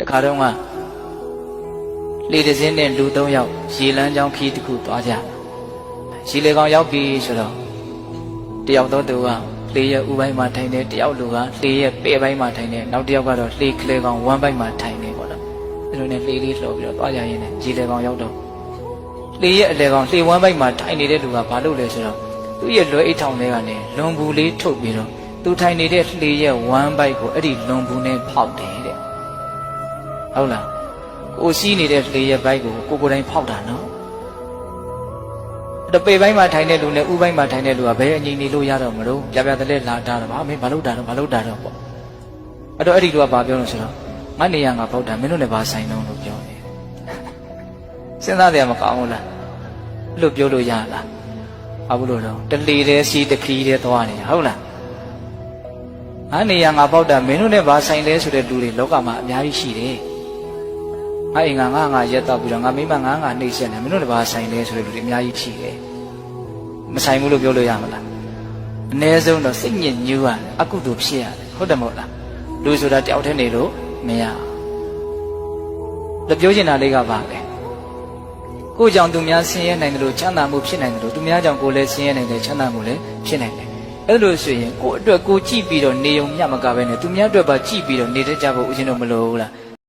တခါတော့ကလေတစင်းနဲ့လူ၃ယောက်ရေလန်းချောင်းခီးတစ်ခုသွားကြရေလေကောင်ရောက်ပြီဆိုတော့တယောက်တော့သူကလေရဲ့ဥပိုင်းမှာထိုင်တယ်တယောက်လူကလေရဲ့ပေပိုင်းမှာထိုင်တယ်နောက်တယောက်ကတော့လေကလေးကောင်ဝမ်းပိုင်းမှာထိုင်နေပေါ့နော်အဲလိုနဲ့လေလေးလှော်ပြီးတော့သွားကြရင်းနဲ့ရေလေကောင်ရောက်တော့လေရဲ့အလေကောင်လေဝမ်းပိုင်းမှာထိုင်နေတဲ့လူကဘာလုပ်လဲဆိုတော့သူ့ရဲ့လွယ်အိတ်ထောင်ထဲကနေလွန်ဘူးလေးထုတ်ပြီးတော့သူထိုင်နေတဲ့လေရဲ့ဝမ်းပိုက်ကိုအဲ့ဒီလွန်ဘူးနဲ့ဖောက်တယ်တဲ့ ဟုတ်လားကိုစီးနေတဲ့လေရဲ့ဘိုက်ကိုကိုကိုယ်တိုင်ဖောက်တာနော်အဲ့တော့ပေပိုင်းမှာထိုင်တဲ့လူနဲ့ဥပိုင်းမှာထိုင်တဲ့လူကဘယ်အငြိမ်နေလို့ရတော့မလို့ပြပြတဲ့လာတာတော့ဗာမင်းဘာလို့တာတော့ဘာလို့တာတော့ပေါ့အဲ့တော့အဲ့ဒီလူကဘာပြောလို့ဆိုတော့ငါနေရငါဖောက်တာမင်းတို့လည်းဘာဆိုင်တော့လို့ပြောနေတယ်စဉ်းစားတယ်မကောင်းဘူးလားအဲ့လို့ပြောလို့ရလားဘာဘူးလို့တော့တလီတဲ့စီတခီတဲ့သွားနေတာဟုတ်လားငါနေရငါပေါက်တာမင်းတို့နဲ့ဘာဆိုင်လဲဆိုတဲ့လူတွေလောကမှာအများကြီးရှိတယ် ငါအိမ်ကငါငါရက်တော့ပြီးတော့ငါမိမငါငါနှိမ့်ဆက်နေမင်းတို့လည်းဘာဆိုင်လဲဆိုတဲ့လူတွေအများကြီးရှိတယ်မဆိုင်ဘူးလို့ပြောလို့ရမလားအ ਨੇ ဆုံးတော့စိတ်ညစ်ညူးရတယ်အကုသို့ဖြစ်ရတယ်ဟုတ်တယ်မဟုတ်လားလူဆိုတာတယောက်တည်းနေလို့မရဘူးလို့ပြောချင်တာလေးကပါလေကိုကြောင့်သူများဆင်းရဲနိုင်တယ်လို့ချမ်းသာမှုဖြစ်နိုင်တယ်လို့သူများကြောင့်ကိုယ်လည်းဆင်းရဲနိုင်တယ်ချမ်းသာမှုလည်းဖြစ်နိုင်တယ်အဲ့လိုဆိုရင်ကိုယ့်အတွက်ကိုကြည့်ပြီးတော့နေုံမျှမကပဲနဲ့သူများအတွက်ပါကြည့်ပြီးတော့နေတတ်ကြဖို့ဦးဇင်းတို့မလိုဘူးလား